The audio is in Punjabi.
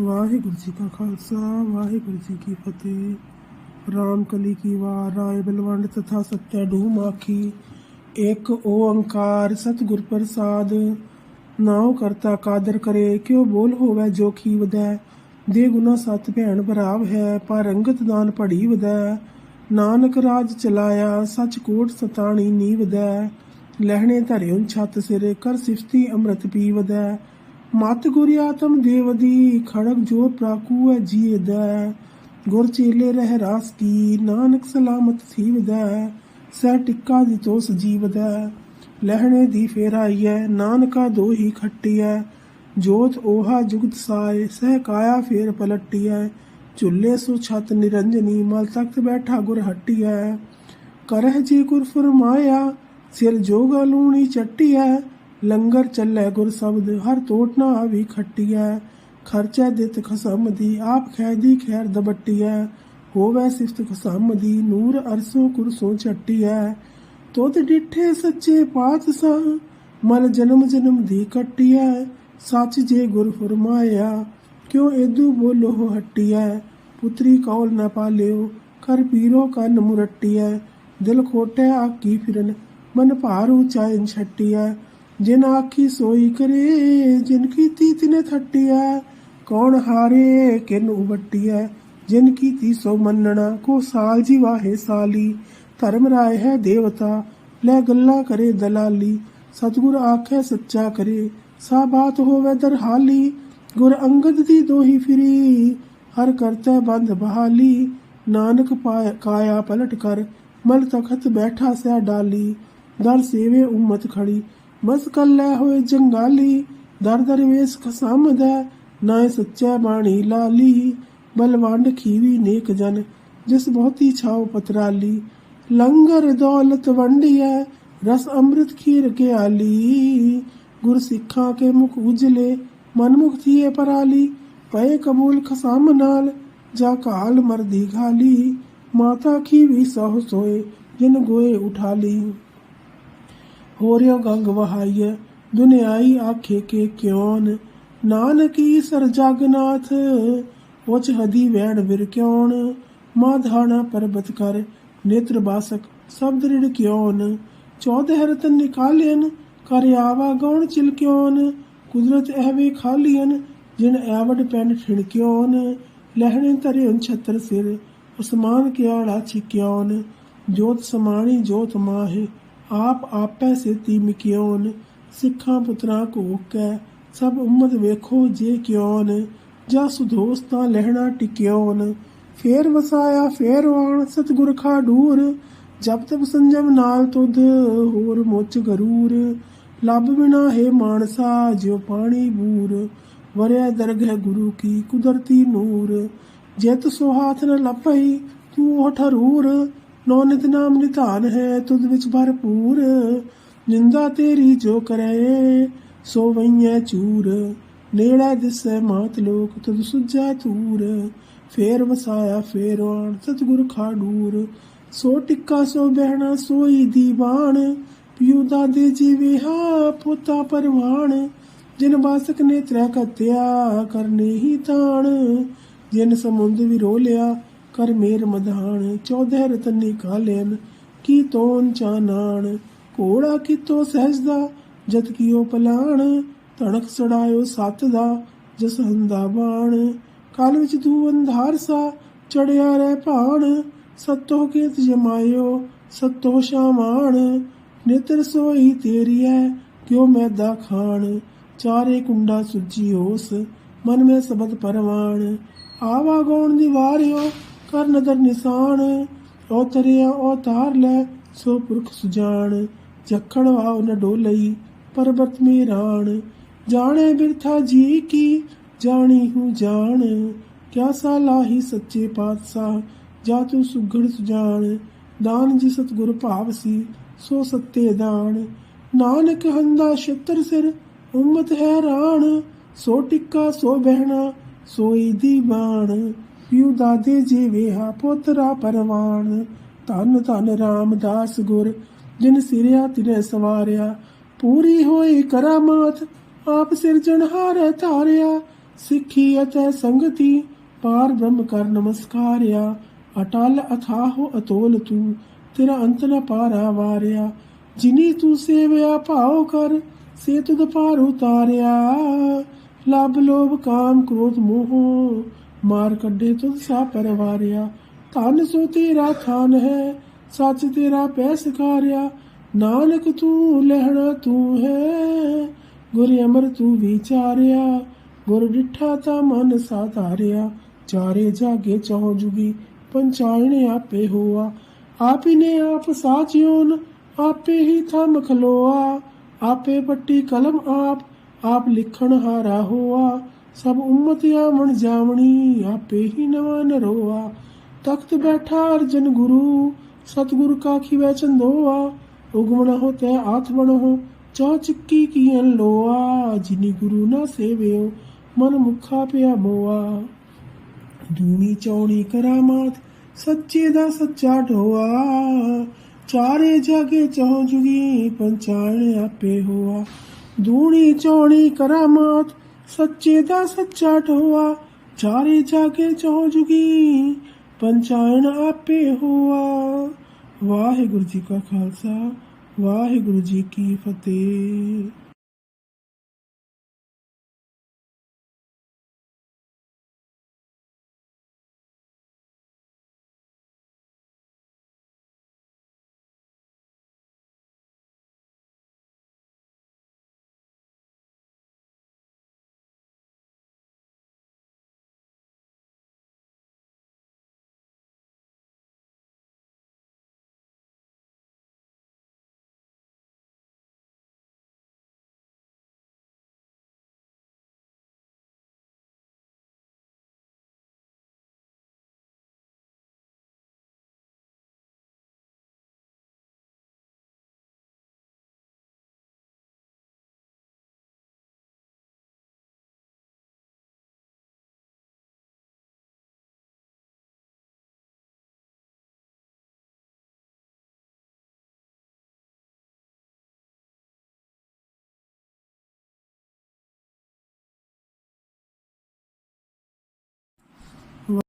ਵਾਹਿਗੁਰੂ ਜੀ ਕਾ ਖਾਲਸਾ, ਵਾਹਿਗੁਰੂ ਜੀ ਕੀ ਫਤਿਹ। ਰਾਮ ਕਲੀ ਕੀ ਵਾਰ, ਰਾਏ ਬਲਵੰਡ ਤਥਾ ਸਤਿਆ ਡੂ ਮਾਖੀ ਇੱਕ ਓੰਕਾਰ ਸਤਿਗੁਰ ਪ੍ਰਸਾਦ, ਨਾਉ ਕਰਤਾ ਕਾਦਰ ਕਰੇ। ਕਿਉ ਬੋਲ ਹੋਵੇ ਜੋ ਖੀ ਵਦੈ ਦੇ ਗੁਨਾ ਸਤ ਭੈਣ ਭਰਾਵ ਹੈ, ਪਰ ਰੰਗਤ ਦਾਨ ਪੜੀ ਵਦੈ ਨਾਨਕ ਰਾਜ ਚਲਾਇਆ, ਸਚ ਕੋਟ ਸਤਾਣੀ ਨੀਵਦੈ। ਲਹਿਣੇ ਧਰਿਉ ਛੱਤ ਸਿਰੇ, ਕਰ ਸਿਫਤੀ ਅੰਮ੍ਰਿਤ ਪੀਵਦੈ। ਮਤ ਗੁਰਿ ਆਤਮ ਦੇਵਦੀ ਖੜਗ ਜੋਰ ਪ੍ਰਾਕੂ ਹੈ ਜੀਦੈ ਗੁਰ ਚੇਲੇ ਰਹਿ ਰਾਸ ਕੀ, ਨਾਨਕ ਸਲਾਮਤ ਥੀਵਦੈ। ਸਹਿ ਟਿੱਕਾ ਦੀ ਤੋਸ ਜੀਵਦੈ। ਲਹਿਣੇ ਦੀ ਫੇਰਾਈਐ, ਨਾਨਕਾ ਦੋਹੀ ਖੱਟੀਐ। ਜੋਤ ਓਹਾ ਜੁਗਤ ਸਾਏ, ਸਹਿ ਕਾਇਆ ਫੇਰ ਪਲਟੀਐ। ਝੁੱਲੇ ਸੋ ਛਤ ਨਿਰੰਜਨੀ, ਮਲ ਤਖਤ ਬੈਠਾ ਗੁਰ ਹੱਟੀਐ। ਕਰਹਿ ਜੀ ਗੁਰ ਫਰਮਾਇਆ, ਸਿਰ ਜੋਗਾ ਲੂਣੀ ਚੱਟੀਐ। ਲੰਗਰ ਚੱਲੇ ਗੁਰ ਸ਼ਬਦ, ਹਰ ਟੋਟ ਨਾ ਆਵੀ ਖੱਟੀਐ। ਖਰਚੈ ਦਿੱਤ ਖਸਮ ਦੀ ਆਪ ਖੈਦੀ ਖੈਰ ਦਬਟੀਐ। ਹੋਵੇ ਸਿਫਤ ਖਸਮ ਦੀ ਨੂਰ ਅਰਸੋ ਕੁਰਸੋਂ ਛੱਟੀਐ ਤੋਤ ਡਿਠੇ ਸੱਚੇ ਪਾਤਸ਼ਾਹ ਮਨ ਜਨਮ ਜਨਮ ਦੀ ਕੱਟੀਐ। ਸੱਚ ਜੇ ਗੁਰ ਫਰਮਾਇਆ, ਕਿਉ ਏਦੂ ਬੋਲੋ ਹੱਟੀਐ। ਪੁੱਤਰੀ ਕੌਲ ਨਾ ਪਾਲਿਓ, ਕਰ ਪੀਰੋ ਕੰਨ ਮੁਰਟੀਐ। ਦਿਲ ਖੋਟੇ ਆਕੀ ਫਿਰਨ, ਮਨ ਭਾਰ ਉਚਾਇਨ ਛੱਟੀਐ। ਜਿਨ ਆਖੀ ਸੋਈ ਕਰੇ, ਜਿਨ ਕੀਤੀ ਤਿਨੇ ਥੱਟਿਆ, ਕੌਣ ਹਾਰੇ, ਕਿਨ ਉਵਟੀਐ ਜਿਨ ਕੀਤੀ ਸੋ ਮੰਨਣਾ, ਕੋ ਸਾਲ ਜੀ ਵਾਹੇ ਸਾਲੀ। ਧਰਮ ਰਾਏ ਹੈ ਦੇਵਤਾ, ਲੈ ਗੱਲਾਂ ਕਰੇ ਦਲਾਲੀ। ਸਤਿਗੁਰ ਆਖੇ ਸੱਚਾ ਕਰੇ, ਸਾ ਬਾਤ ਹੋਵੇ ਦਰਹਾਲੀ। ਗੁਰ ਅੰਗਦ ਦੀ ਦੋਹੀ ਫਿਰੀ, ਹਰ ਕਰਤਾ ਬੰਦ ਬਹਾਲੀ। ਨਾਨਕ ਕਾਇਆ ਪਲਟ ਕਰ, ਮਲ ਤਖਤ ਬੈਠਾ ਸਿਆ ਡਾਲੀ। ਦਰ ਸੇਵੇ ਉਮਤ ਖੜੀ ਬਸ ਕੱਲੇ ਹੋਏ ਜੰਗਾਲੀ, ਦਰ ਦਰ ਵੇਸ ਖਸਮਦਾ ਨਾਏ ਸੱਚਾ ਬਾਣੀ ਲਾਲੀ, ਬਲਵੰਡ ਖੀਵੀ ਨੇਕ ਜਨ, ਜਿਸ ਬਹੁਤੀ ਛਾਉ ਪਤਰਾਲੀ। ਲੰਗਰ ਦੌਲਤ ਵੰਡੀਐ, ਰਸ ਅੰਮ੍ਰਿਤ ਖੀਰ ਕੇ ਆਲੀ ਗੁਰ ਸਿੱਖਾਂ ਕੇ ਮੁਖ ਉਜਲੇ, ਮਨ ਮੁਖ ਥੀਏ ਪਰਾਲੀ। ਪਏ ਕਬੂਲ ਖਸਮ ਨਾਲ, ਜਾ ਕਾਲ ਮਰਦੀ ਘਾਲੀ। ਮਾਤਾ ਖੀਵੀ ਸਹੁ ਸੋਏ, ਜਿਨ ਗੋਏ ਉਠਾਲੀ। ਹੋਰਿਓ ਗੰਗ ਵਹਾਈਐ, ਦੁਨਿਆਈ ਆਖੇ ਕੇ ਕਿਉਨ? ਨਾਨਕ ਸਰ ਜਗਨਾਥ, ਉਚ ਹਦੀ ਵੈਣ ਵਿਰ ਕਿਉਨ? ਮਾਧਾਣਾ ਪਰਬਤ ਕਰ ਨੇਤਰ ਬਾਸਕ ਸਬਦ ਰਿੜ ਕਿਉਨ? ਚੌਦੇ ਰਤਨ ਨਿਕਾਲਿයਨ ਕਰ ਆਵਾ ਗਉਣ ਚਿਲ ਕੁਦਰਤ ਐਵੇਂ ਖਾਲੀਅਨ, ਜਿਨ ਐਵਡ ਪੈਨ ਠਿਣ ਕਿਉਨ? ਲਹਿਣੇ ਧਰੇ ਛਤਰ ਸਿਰ, ਉਸਮਾਨ ਕਿਆੜਾ ਛਿਕਿਉਨ ਜੋਤ ਸਮਾਣੀ ਜੋਤ ਮਾਹੇ ਆਪ ਆਪੈ ਸੇਤੀ ਮਿਕਿਓਨ, ਸਿੱਖਾਂ ਪੁੱਤਰਾਂ ਕੋ ਸਭ ਉਮਤ ਵੇਖੋ ਜੇ ਕਿਉਨ ਜਾ ਸੁਧੋਸਤਾ ਲਹਿਣਾ ਟਿਕਿਓਨ। ਫੇਰ ਵਸਾਇਆ, ਫੇਰ ਆਣ ਸਤਿਗੁਰ ਖਾਡੂਰ ਜਬ ਤਬ ਸੰਜਮ ਨਾਲ ਤੁਧ, ਹੋਰ ਮੁੱਚ ਗਰੂਰ। ਲੱਭ ਬਿਨਾ ਹੈ ਮਾਨਸਾ, ਜਿਉ ਪਾਣੀ ਬੂਰ ਵਰਿਆ ਦਰਗ ਹੈ ਗੁਰੂ ਕੀ ਕੁਦਰਤੀ ਨੂਰ। ਜਿਤ ਸੋ ਹਾਥ ਨ ਲੱਪਈ ਤੂੰ ਉਹ ਠਰੂਰ ਨੋ ਨਿਤ ਨਾਮ ਨਿਧਾਨ ਹੈ, ਤੁਧ ਵਿੱਚ ਭਰਪੂਰ। ਨਿੰਦਾ ਤੇਰੀ ਜੋ ਕਰੇ, ਸੋ ਵਈਐ ਚੂਰ। ਨੇੜਾ ਦਿਸੈ ਮਾਤ ਲੋਕ, ਤੁਧ ਸੁਝੈ ਤੂਰ ਫੇਰ ਵਸਾਇਆ, ਫੇਰ ਆਣ, ਸਤਿਗੁਰ ਖਾਡੂਰ। ਸੋ ਟਿੱਕਾ, ਸੋ ਬਹਿਣਾ, ਸੋਈ ਦੀਵਾਨ। ਪਿਉ ਦਾਦੇ ਜੀਵੇ ਹਾ, ਪੋਤਾ ਪਰਵਾਨ। ਜਿਨ ਬਾਸਕ ਨੇ ਤ੍ਰੈ ਕਤਿਆ ਕਰਨੇ ਹੀ ਤਾਣ। ਜਿਨ ਸਮੁੰਦ ਵੀ ਰੋਲਿਆ ਕਰ ਮੇਰ ਮਧਾਨ ਚੌਧੇ ਰਤਨ ਨਿਕਾਲੇਨ ਕੀ ਤੋਨ ਚਾਨਾਣ? ਘੋੜਾ ਕਿਤੋ ਸਹਿਜਦਾ, ਜਤ ਕੀਓ ਪਲਾਣ? ਤਣਕ ਸੜਾਇਓ ਸੱਤ ਦਾ ਜਸ ਹੰਦਾ ਬਾਣ। ਕਾਲ ਵਿੱਚ ਤੂੰ ਅੰਧਾਰ ਸਾ, ਚੜਿਆ ਰਹਿ ਭਾਣ। ਸਤੋ ਕੇਤ ਜਮਾਇਓ, ਸਤੋ ਸ਼ਾਮਾਨ ਨਿਤਰ ਸੋਈ ਤੇਰੀ ਹੈ ਕਿਉ ਮੈਦਾ ਖਾਣ? ਚਾਰੇ ਕੁੰਡਾ ਸੁਜੀ ਹੋਸ, ਮਨ ਮੇ ਸਬਦ ਪਰਵਾਣ। ਆਵਾ ਗੌਣ ਦੀ ਵਾਰਿਓ ਕਰ ਨਦਰ ਨਿਸ਼ਾਨ, ਉਹ ਤਰਿਆ, ਉਹ ਤਾਰ ਲੈ, ਸੋ ਪੁਰਖ ਸੁਜਾਨ, ਜਖਣ ਵਾਉ ਨ ਡੋਲਈ, ਪਰਬਤ ਮੇ ਰਾਣ ਜਾਣੇ ਬਿਰਥਾ ਜੀ ਕੀ, ਜਾਣੀ ਹੂੰ ਜਾਣ। ਕਿਆ ਸਾਲਾਹੀ ਸੱਚੇ ਪਾਤਸ਼ਾਹ, ਜਾ ਤੂੰ ਸੁਗੜ ਸੁਜਾਨ। ਦਾਨ ਜੀ ਸਤਗੁਰ ਭਾਵ ਸੀ, ਸੋ ਸੱਤੇ ਦਾਨ। ਨਾਨਕ ਹੰਦਾ ਛਤਰ ਸਿਰ, ਉਮਤ ਹੈਰਾਨ ਸੋ ਟਿੱਕਾ ਸੋ ਬਹਿਣਾ, ਸੋਈ ਦੀ ਬਾਣ ਪਿਉ ਦਾਦੇ ਜੀ ਵੇਹਾ ਪੋਤਰਾ ਪਰਵਾਨ। ਧੰਨ ਧੰਨ ਰਾਮਦਾਸ ਗੁਰ, ਜਿਨ ਸਿਰਿਆ ਤਿਨੇ ਸਵਾਰਿਆ। ਪੂਰੀ ਹੋਈ ਕਰਾਮਾਤ, ਆਪ ਸਿਰਜਣਹਾਰ ਧਾਰਿਆ। ਸਿੱਖੀ ਅਤੇ ਸੰਗਤੀ, ਪਾਰ ਬ੍ਰਹਮ ਕਰ ਨਮਸਕਾਰਿਆ। ਅਟਲ ਅਥਾਹੋ ਅਤੋਲ ਤੂੰ, ਤੇਰਾ ਅੰਤ ਨ ਪਾਰਾ ਵਾਰਿਆ। ਜਿਨੀ ਤੂੰ ਸੇਵਿਆ, ਭਾਉ ਕਰ, ਸੇ ਤੁਧ ਪਾਰ ਉਤਾਰਿਆ। ਲਬ ਲੋਭ ਕਾਮ ਕ੍ਰੋਧ ਮੋਹ ਮਾਰ ਕੱਢੇ ਤੁਧ ਸਾ ਪਰਵਾਰਿਆ। ਧਨ ਸੋ ਤੇਰਾ ਥਾਨ ਹੈ, ਸੱਚ ਤੇਰਾ ਪੈ ਸਕਾਰਿਆ ਨਾਨਕ ਤੂੰ ਲਹਿਣਾ ਤੂੰ ਹੈ, ਗੁਰ ਅਮਰ ਤੂੰ ਵਿਚਾਰਿਆ। ਗੁਰ ਡਿਠਾ ਤਾ ਮਨ ਸਾਧਾਰਿਆ, ਚਾਰੇ ਜਾਗੇ ਚਹੁ ਜੁਗੀ ਪੰਚਾਇਣ ਆਪੇ ਹੋਆ। ਆਪ ਹੀ ਨੇ ਆਪ ਸਾਚਿਓਨ, ਆਪੇ ਹੀ ਥਮ ਖਲੋਆ। ਆਪੇ ਪੱਟੀ ਕਲਮ ਆਪ ਆਪ ਲਿਖਣ ਹਾਰਾ ਹੋਆ। ਸਭ ਉਮਤ ਆਵਣ ਜਾਵਣੀ, ਆਪੇ ਹੀ ਨਵਾਂ ਨਰੋਆ। ਤਖਤ ਬੈਠਾ ਅਰਜਨ ਗੁਰੂ, ਸਤਿਗੁਰ ਕਾ ਖਿਵੈ ਚੰਦੋਆ। ਉਗਮਣ ਹੋ ਤੈ ਆਥ ਬਣੋ ਚਾ ਚੱਕੀ ਲੋਆ ਜਿਨੀ ਗੁਰੂ ਨਾ ਸੇਵਿਓ, ਮਨ ਮੁਖਾ ਪਿਆ ਮੋਆ। ਦੂਣੀ ਚੌਣੀ ਕਰਾਮਾਤ, ਸੱਚੇ ਦਾ ਸੱਚਾ ਢੋਆ। ਚਾਰੇ ਜਾਗੇ ਚਹੁ ਜੁਗੀ, ਪੰਚਾਣ ਆਪੇ ਹੋਆ। ਦੂਣੀ ਚੌਣੀ ਕਰਾਮਾਤ ਸੱਚੇ ਦਾ ਸੱਚਾ ਢੋਆ, ਚਾਰੇ ਜਾਗੇ ਚੋ ਜੁਗੀ, ਪੰਚਾਇਣ ਆਪੇ ਹੋਆ। ਵਾਹਿਗੁਰੂ ਜੀ ਕਾ ਖਾਲਸਾ, ਵਾਹਿਗੁਰੂ ਜੀ ਕੀ ਫਤਿਹ। who